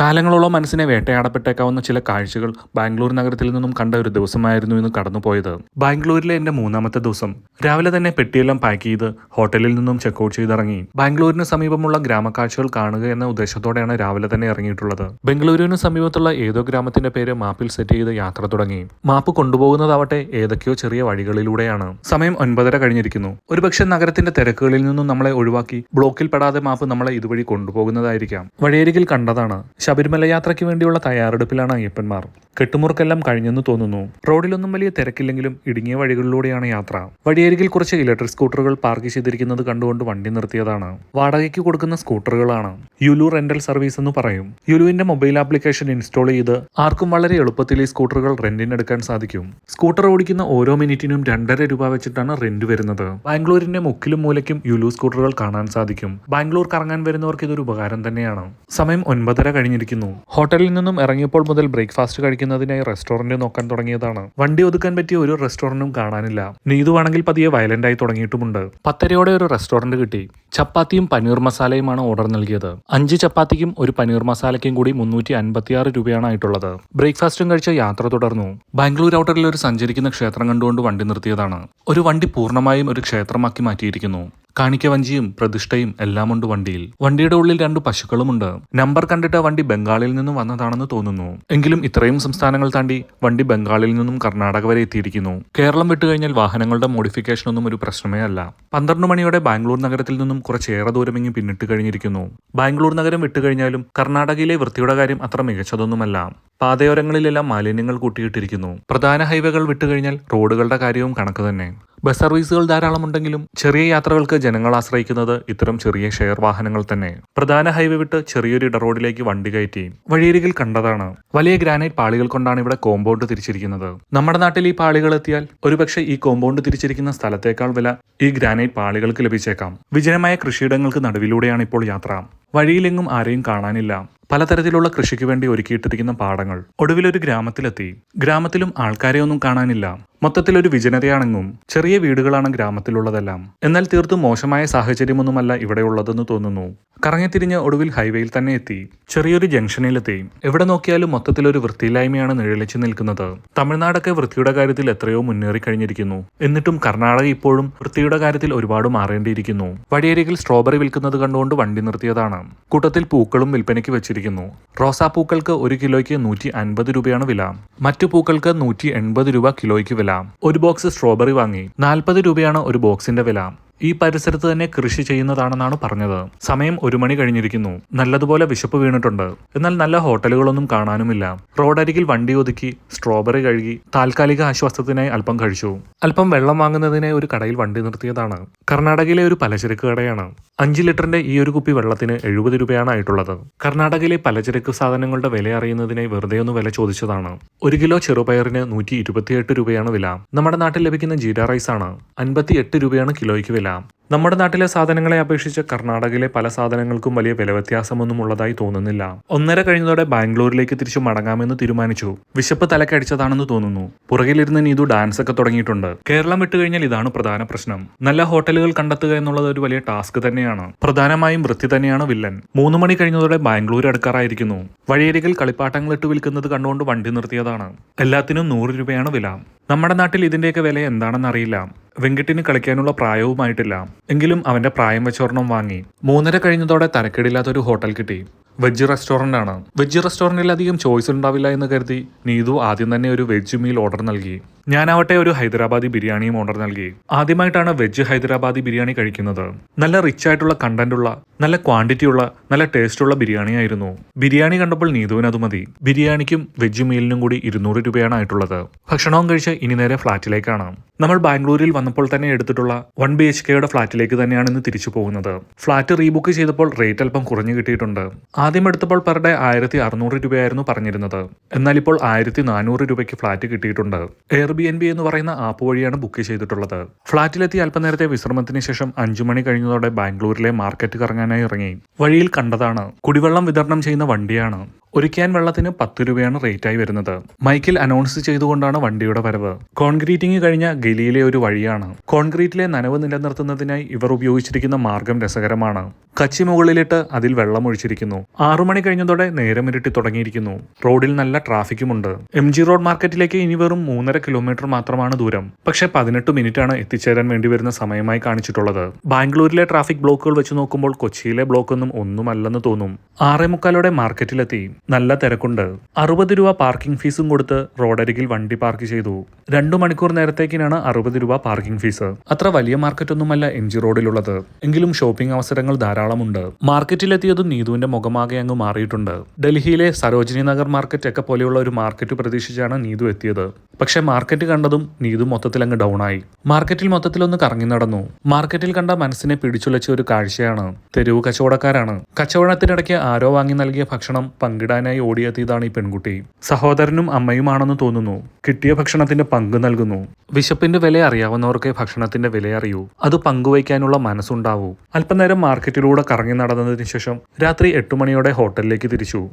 കാലങ്ങളോളം മനസ്സിനെ വേട്ടയാടപ്പെട്ടേക്കാവുന്ന ചില കാഴ്ചകൾ ബാംഗ്ലൂർ നഗരത്തിൽ നിന്നും കണ്ട ഒരു ദിവസമായിരുന്നു ഇന്ന് കടന്നുപോയത്. ബാംഗ്ലൂരിലെ എന്റെ മൂന്നാമത്തെ ദിവസം. രാവിലെ തന്നെ പെട്ടിയെല്ലാം പാക്ക് ചെയ്ത് ഹോട്ടലിൽ നിന്നും ചെക്ക് ഔട്ട് ചെയ്തിറങ്ങി. ബാംഗ്ലൂരിന് സമീപമുള്ള ഗ്രാമക്കാഴ്ചകൾ കാണുക എന്ന ഉദ്ദേശത്തോടെയാണ് രാവിലെ തന്നെ ഇറങ്ങിയിട്ടുള്ളത്. ബംഗളൂരുവിന് സമീപത്തുള്ള ഏതോ ഗ്രാമത്തിന്റെ പേര് മാപ്പിൽ സെറ്റ് ചെയ്ത് യാത്ര തുടങ്ങി. മാപ്പ് കൊണ്ടുപോകുന്നതാവട്ടെ ഏതൊക്കെയോ ചെറിയ വഴികളിലൂടെയാണ്. സമയം ഒൻപതര കഴിഞ്ഞിരിക്കുന്നു. ഒരുപക്ഷെ നഗരത്തിന്റെ തിരക്കുകളിൽ നിന്നും നമ്മളെ ഒഴിവാക്കി ബ്ലോക്കിൽ പെടാതെ മാപ്പ് നമ്മളെ ഇതുവഴി കൊണ്ടുപോകുന്നതായിരിക്കാം. വഴിയരികിൽ കണ്ടതാണ്. ശബരിമല യാത്രയ്ക്ക് വേണ്ടിയുള്ള തയ്യാറെടുപ്പിലാണ് അയ്യപ്പന്മാർ. കെട്ടുമുറുക്കെല്ലാം കഴിഞ്ഞെന്ന് തോന്നുന്നു. റോഡിലൊന്നും വലിയ തിരക്കില്ലെങ്കിലും ഇടുങ്ങിയ വഴികളിലൂടെയാണ് യാത്ര. വഴിയരികിൽ കുറച്ച് ഇലക്ട്രിക് സ്കൂട്ടറുകൾ പാർക്ക് ചെയ്തിരിക്കുന്നത് കണ്ടുകൊണ്ട് വണ്ടി നിർത്തിയതാണ്. വാടകയ്ക്ക് കൊടുക്കുന്ന സ്കൂട്ടറുകളാണ്. യുലു റെന്റൽ സർവീസ് എന്ന് പറയും. യുലുവിന്റെ മൊബൈൽ ആപ്ലിക്കേഷൻ ഇൻസ്റ്റാൾ ചെയ്ത് ആർക്കും വളരെ എളുപ്പത്തിൽ ഈ സ്കൂട്ടറുകൾ റെന്റിന് എടുക്കാൻ സാധിക്കും. സ്കൂട്ടർ ഓടിക്കുന്ന ഓരോ മിനിറ്റിനും രണ്ടര രൂപ വെച്ചിട്ടാണ് റെന്റ് വരുന്നത്. ബാംഗ്ലൂരിന്റെ മുക്കിലും മൂലയ്ക്കും യുലു സ്കൂട്ടറുകൾ കാണാൻ സാധിക്കും. ബാംഗ്ലൂർ കറങ്ങാൻ വരുന്നവർക്ക് ഇതൊരു ഉപകാരം തന്നെയാണ്. സമയം ഒൻപതര കഴിഞ്ഞിരിക്കുന്നു ഹോട്ടലിൽ നിന്നും ഇറങ്ങിയപ്പോൾ മുതൽ ബ്രേക്ക്ഫാസ്റ്റ് കഴിക്കുന്നതിനായി റെസ്റ്റോറന്റ് നോക്കാൻ തുടങ്ങിയതാണ്. വണ്ടി ഒതുക്കാൻ പറ്റിയ ഒരു റെസ്റ്റോറന്റും കാണാനില്ല. നീതുവാണെങ്കിൽ പതിയെ വയലന്റ് ആയി തുടങ്ങിയിട്ടുമുണ്ട്. പത്തരയോടെ ഒരു റെസ്റ്റോറന്റ് കിട്ടി. ചപ്പാത്തിയും പനീർ മസാലയുമാണ് ഓർഡർ നൽകിയത്. അഞ്ച് ചപ്പാത്തിക്കും ഒരു പനീർ മസാലയ്ക്കും കൂടി മുന്നൂറ്റി അൻപത്തിയാറ് രൂപയാണ് ആയിട്ടുള്ളത്. ബ്രേക്ക്ഫാസ്റ്റും കഴിച്ച യാത്ര തുടർന്നു. ബാംഗ്ലൂർ ഔട്ടറിൽ ഒരു സഞ്ചരിക്കുന്ന ക്ഷേത്രം കണ്ടുകൊണ്ട് വണ്ടി നിർത്തിയതാണ്. ഒരു വണ്ടി പൂർണമായും ഒരു ക്ഷേത്രമാക്കി മാറ്റിയിരിക്കുന്നു. കാണിക്കവഞ്ചിയും പ്രതിഷ്ഠയും എല്ലാമുണ്ട് വണ്ടിയിൽ. വണ്ടിയുടെ ഉള്ളിൽ രണ്ട് പശുക്കളുമുണ്ട്. നമ്പർ കണ്ടിട്ട് വണ്ടി ബംഗാളിൽ നിന്നും വന്നതാണെന്ന് തോന്നുന്നു. എങ്കിലും ഇത്രയും സംസ്ഥാനങ്ങൾ താണ്ടി വണ്ടി ബംഗാളിൽ നിന്നും കർണാടക വരെ എത്തിയിരിക്കുന്നു. കേരളം വിട്ടുകഴിഞ്ഞാൽ വാഹനങ്ങളുടെ മോഡിഫിക്കേഷൻ ഒന്നും ഒരു പ്രശ്നമേ അല്ല. പന്ത്രണ്ട് മണിയോടെ ബാംഗ്ലൂർ നഗരത്തിൽ നിന്നും കുറച്ചേറെ ദൂരമെങ്കിലും പിന്നിട്ട് കഴിഞ്ഞിരിക്കുന്നു. ബാംഗ്ലൂർ നഗരം വിട്ടുകഴിഞ്ഞാലും കർണാടകയിലെ വൃത്തിയുടെ കാര്യം അത്ര മികച്ചതൊന്നുമല്ല. പാതയോരങ്ങളിലെല്ലാം മാലിന്യങ്ങൾ കൂട്ടിയിട്ടിരിക്കുന്നു. പ്രധാന ഹൈവേകൾ വിട്ടുകഴിഞ്ഞാൽ റോഡുകളുടെ കാര്യവും കണക്ക് തന്നെ. ബസ് സർവീസുകൾ ധാരാളമുണ്ടെങ്കിലും ചെറിയ യാത്രകൾക്ക് ജനങ്ങൾ ആശ്രയിക്കുന്നത് ഇത്തരം ചെറിയ ഷെയർ വാഹനങ്ങൾ തന്നെ. പ്രധാന ഹൈവേ വിട്ട് ചെറിയൊരു ഇടറോഡിലേക്ക് വണ്ടി കയറ്റി വഴിയരികിൽ കണ്ടതാണ്. വലിയ ഗ്രാനൈറ്റ് പാളികൾ കൊണ്ടാണ് ഇവിടെ കോമ്പൗണ്ട് തിരിച്ചിരിക്കുന്നത്. നമ്മുടെ നാട്ടിൽ ഈ പാളികൾ എത്തിയാൽ ഒരുപക്ഷെ ഈ കോമ്പൗണ്ട് തിരിച്ചിരിക്കുന്ന സ്ഥലത്തേക്കാൾ വില ഈ ഗ്രാനൈറ്റ് പാളികൾക്ക് ലഭിച്ചേക്കാം. വിജയമായ കൃഷിയിടങ്ങൾക്ക് നടുവിലൂടെയാണ് ഇപ്പോൾ യാത്ര. വഴിയിലെങ്ങും ആരെയും കാണാനില്ല. പലതരത്തിലുള്ള കൃഷിക്ക് വേണ്ടി ഒരുക്കിയിട്ടിരിക്കുന്ന പാടങ്ങൾ. ഒടുവിലൊരു ഗ്രാമത്തിലെത്തി. ഗ്രാമത്തിലും ആൾക്കാരെ ഒന്നും കാണാനില്ല. മൊത്തത്തിൽ ഒരു ചെറിയ വീടുകളാണ് ഗ്രാമത്തിലുള്ളതെല്ലാം. എന്നാൽ തീർത്തും മോശമായ സാഹചര്യമൊന്നുമല്ല ഇവിടെയുള്ളതെന്ന് തോന്നുന്നു. കറങ്ങിത്തിരിഞ്ഞ് ഒടുവിൽ ഹൈവേയിൽ തന്നെ എത്തി. ചെറിയൊരു ജംഗ്ഷനിലെത്തി. എവിടെ നോക്കിയാലും മൊത്തത്തിൽ ഒരു വൃത്തിയില്ലായ്മയാണ് നിഴലിച്ചു നിൽക്കുന്നത്. തമിഴ്നാടൊക്കെ വൃത്തിയുടെ കാര്യത്തിൽ എത്രയോ മുന്നേറി കഴിഞ്ഞിരിക്കുന്നു. എന്നിട്ടും കർണാടക ഇപ്പോഴും വൃത്തിയുടെ കാര്യത്തിൽ ഒരുപാട് മാറേണ്ടിയിരിക്കുന്നു. വഴിയരികിൽ സ്ട്രോബെറി വിൽക്കുന്നത് കണ്ടുകൊണ്ട് വണ്ടി നിർത്തിയതാണ്. കൂട്ടത്തിൽ പൂക്കളും വിൽപ്പനയ്ക്ക് വെച്ചിരിക്കുന്നു. റോസാപ്പൂക്കൾക്ക് ഒരു കിലോയ്ക്ക് നൂറ്റി അൻപത് രൂപയാണ് വില. മറ്റു പൂക്കൾക്ക് നൂറ്റി എൺപത് രൂപ കിലോയ്ക്ക് വില. ഒരു ബോക്സ് സ്ട്രോബെറി വാങ്ങി. നാൽപ്പത് രൂപയാണ് ഒരു ബോക്സിന്റെ വില. ഈ പരിസരത്ത് തന്നെ കൃഷി ചെയ്യുന്നതാണെന്നാണ് പറഞ്ഞത്. സമയം ഒരു മണി കഴിഞ്ഞിരിക്കുന്നു. നല്ലതുപോലെ വിശപ്പ് വീണിട്ടുണ്ട്. എന്നാൽ നല്ല ഹോട്ടലുകളൊന്നും കാണാനുമില്ല. റോഡരികിൽ വണ്ടി ഒതുക്കി സ്ട്രോബെറി കഴുകി താൽക്കാലിക ആശ്വാസത്തിനായി അല്പം കഴിച്ചു. അല്പം വെള്ളം വാങ്ങുന്നതിനായി ഒരു കടയിൽ വണ്ടി നിർത്തിയതാണ്. കർണാടകയിലെ ഒരു പലചരക്ക് കടയാണ്. അഞ്ച് ലിറ്ററിന്റെ ഈ ഒരു കുപ്പി വെള്ളത്തിന് എഴുപത് രൂപയാണ് ആയിട്ടുള്ളത്. കർണാടകയിലെ പലചരക്ക് സാധനങ്ങളുടെ വില അറിയുന്നതിനായി വെറുതെ ഒന്ന് വില ചോദിച്ചതാണ്. ഒരു കിലോ ചെറുപയറിന് നൂറ്റി ഇരുപത്തിയെട്ട് രൂപയാണ് വില. നമ്മുടെ നാട്ടിൽ ലഭിക്കുന്ന ജീര റൈസ് ആണ് അൻപത്തി എട്ട് രൂപയാണ് കിലോയ്ക്ക് വില. நாம் നമ്മുടെ നാട്ടിലെ സാധനങ്ങളെ അപേക്ഷിച്ച് കർണാടകയിലെ പല സാധനങ്ങൾക്കും വലിയ വില വ്യത്യാസമൊന്നും ഉള്ളതായി തോന്നുന്നില്ല. ഒന്നര കഴിഞ്ഞതോടെ ബാംഗ്ലൂരിലേക്ക് തിരിച്ചു മടങ്ങാമെന്ന് തീരുമാനിച്ചു. വിശപ്പ് തലക്കടിച്ചതാണെന്ന് തോന്നുന്നു. പുറകിലിരുന്ന് നീതു ഡാൻസ് ഒക്കെ തുടങ്ങിയിട്ടുണ്ട്. കേരളം വിട്ടുകഴിഞ്ഞാൽ ഇതാണ് പ്രധാന പ്രശ്നം. നല്ല ഹോട്ടലുകൾ കണ്ടെത്തുക എന്നുള്ളത് ഒരു വലിയ ടാസ്ക് തന്നെയാണ്. പ്രധാനമായും വൃത്തി തന്നെയാണ് വില്ലൻ. മൂന്ന് മണി കഴിഞ്ഞതോടെ ബാംഗ്ലൂർ അടുക്കാറായിരിക്കുന്നു. വഴിയരികിൽ കളിപ്പാട്ടങ്ങൾ ഇട്ട് വിൽക്കുന്നത് കണ്ടുകൊണ്ട് വണ്ടി നിർത്തിയതാണ്. എല്ലാത്തിനും നൂറ് രൂപയാണ് വില. നമ്മുടെ നാട്ടിൽ ഇതിന്റെയൊക്കെ വില എന്താണെന്ന് അറിയില്ല വെങ്കിട്ടിന് കളിക്കാനുള്ള പ്രായവുമായിട്ടില്ല. എങ്കിലും അവന്റെ പ്രായം വെച്ചൊരെണ്ണം വാങ്ങി. മൂന്നര കഴിഞ്ഞതോടെ തരക്കേടില്ലാത്ത ഒരു ഹോട്ടൽ കിട്ടി. വെജ് റെസ്റ്റോറന്റ് ആണ് വെജ് റെസ്റ്റോറന്റിൽ അധികം ചോയ്സ് ഉണ്ടാവില്ല എന്ന് കരുതി നീതു ആദ്യം തന്നെ ഒരു വെജ് മീൽ ഓർഡർ നൽകി. ഞാനാവട്ടെ ഒരു ഹൈദരാബാദി ബിരിയാണിയും ഓർഡർ നൽകി. ആദ്യമായിട്ടാണ് വെജ് ഹൈദരാബാദി ബിരിയാണി കഴിക്കുന്നത്. നല്ല റിച്ച് ആയിട്ടുള്ള കണ്ടന്റ് ഉള്ള നല്ല ക്വാണ്ടിറ്റി ഉള്ള നല്ല ടേസ്റ്റ് ഉള്ള ബിരിയാണി ആയിരുന്നു. ബിരിയാണി കണ്ടപ്പോൾ നീതുവിന് അത് മതി. ബിരിയാണിക്കും വെജ് മീലിനും കൂടി ഇരുന്നൂറ് രൂപയാണ് ആയിട്ടുള്ളത്. ഭക്ഷണവും കഴിച്ച് ഇനി നേരെ ഫ്ളാറ്റിലേക്കാണ് നമ്മൾ ബാംഗ്ലൂരിൽ വന്നപ്പോൾ തന്നെ എടുത്തിട്ടുള്ള വൺ ബി എച്ച് കെയുടെ ഫ്ളാറ്റിലേക്ക് തന്നെയാണ് ഇന്ന് തിരിച്ചു പോകുന്നത്. ഫ്ളാറ്റ് റീബുക്ക് ചെയ്തപ്പോൾ റേറ്റ് അല്പം കുറഞ്ഞു കിട്ടിയിട്ടുണ്ട്. ആദ്യം എടുത്തപ്പോൾ പെർ ഡേ ആയിരത്തി അറുന്നൂറ് രൂപയായിരുന്നു പറഞ്ഞിരുന്നത്. എന്നാൽ ഇപ്പോൾ ആയിരത്തി നാനൂറ് രൂപയ്ക്ക് ഫ്ളാറ്റ് കിട്ടിയിട്ടുണ്ട്. എയർ ബി എൻ ബി എന്ന് പറയുന്ന ആപ്പ് വഴിയാണ് ബുക്ക് ചെയ്തിട്ടുള്ളത്. ഫ്ളാറ്റിലെത്തി അല്പനേരത്തെ വിശ്രമത്തിന് ശേഷം അഞ്ചു മണി കഴിഞ്ഞതോടെ ബാംഗ്ലൂരിലെ മാർക്കറ്റ് കറങ്ങാനായി ഇറങ്ങി. വഴിയിൽ കണ്ടതാണ്. കുടിവെള്ളം വിതരണം ചെയ്യുന്ന വണ്ടിയാണ്. ഒരു ക്യാൻ വെള്ളത്തിന് പത്ത് രൂപയാണ് റേറ്റായി വരുന്നത്. മൈക്കിൽ അനൗൺസ് ചെയ്തുകൊണ്ടാണ് വണ്ടിയുടെ വരവ്. കോൺക്രീറ്റിംഗ് കഴിഞ്ഞ ഗലിയിലെ ഒരു വഴിയാണ്. കോൺക്രീറ്റിലെ നനവ് നിലനിർത്തുന്നതിനായി ഇവർ ഉപയോഗിച്ചിരിക്കുന്ന മാർഗം രസകരമാണ്. കച്ചി മുകളിലിട്ട് അതിൽ വെള്ളം ഒഴിച്ചിരിക്കുന്നു. ആറു മണി കഴിഞ്ഞതോടെ നേരം ഇരുട്ടി തുടങ്ങിയിരിക്കുന്നു. റോഡിൽ നല്ല ട്രാഫിക്കുമുണ്ട് എം ജി റോഡ് മാർക്കറ്റിലേക്ക് ഇനി വെറും മൂന്നര കിലോമീറ്റർ മാത്രമാണ് ദൂരം. പക്ഷെ പതിനെട്ട് മിനിറ്റാണ് എത്തിച്ചേരാൻ വേണ്ടി വരുന്ന സമയമായി കാണിച്ചിട്ടുള്ളത്. ബാംഗ്ലൂരിലെ ട്രാഫിക് ബ്ലോക്കുകൾ വെച്ച് നോക്കുമ്പോൾ കൊച്ചിയിലെ ബ്ലോക്കൊന്നും ഒന്നുമല്ലെന്ന് തോന്നും. ആറേ മുക്കാലോടെ മാർക്കറ്റിലെത്തി. നല്ല തിരക്കുണ്ട്. അറുപത് രൂപ പാർക്കിംഗ് ഫീസും കൊടുത്ത് റോഡരികിൽ വണ്ടി പാർക്ക് ചെയ്തു. രണ്ടു മണിക്കൂർ നേരത്തേക്കിനാണ് അറുപത് രൂപ പാർക്കിംഗ് ഫീസ്. അത്ര വലിയ മാർക്കറ്റൊന്നുമല്ല എം ജി റോഡിലുള്ളത്. എങ്കിലും ഷോപ്പിംഗ് അവസരങ്ങൾ ധാരാളമുണ്ട്. മാർക്കറ്റിലെത്തിയതും നീതുവിന്റെ മുഖമാകെ അങ്ങ് മാറിയിട്ടുണ്ട്. ഡൽഹിയിലെ സരോജിനി നഗർ മാർക്കറ്റ് ഒക്കെ പോലെയുള്ള ഒരു മാർക്കറ്റ് പ്രതീക്ഷിച്ചാണ് നീതു എത്തിയത്. പക്ഷെ മാർക്കറ്റ് കണ്ടതും നീതു മൊത്തത്തിൽ അങ്ങ് ഡൗൺ ആയി മാർക്കറ്റിൽ മൊത്തത്തിൽ ഒന്ന് കറങ്ങി നടന്നു. മാർക്കറ്റിൽ കണ്ട മനസ്സിനെ പിടിച്ചുലച്ച ഒരു കാഴ്ചയാണ്. തെരുവ് കച്ചവടക്കാരാണ്. കച്ചവടത്തിനിടയ്ക്ക് ആരോ വാങ്ങി നൽകിയ ഭക്ഷണം പങ്കിടാനായി ഓടിയെത്തിയതാണ് ഈ പെൺകുട്ടി. സഹോദരനും അമ്മയുമാണെന്ന് തോന്നുന്നു. കിട്ടിയ ഭക്ഷണത്തിന്റെ പങ്ക് നൽകുന്നു. വിശപ്പിന്റെ വില അറിയാവുന്നവർക്കേ ഭക്ഷണത്തിന്റെ വില അറിയൂ. അത് പങ്കുവയ്ക്കാനുള്ള മനസ്സുണ്ടാവൂ. അല്പനേരം മാർക്കറ്റിലൂടെ കറങ്ങി നടന്നതിന് ശേഷം രാത്രി എട്ടു മണിയോടെ ഹോട്ടലിലേക്ക് തിരിച്ചു.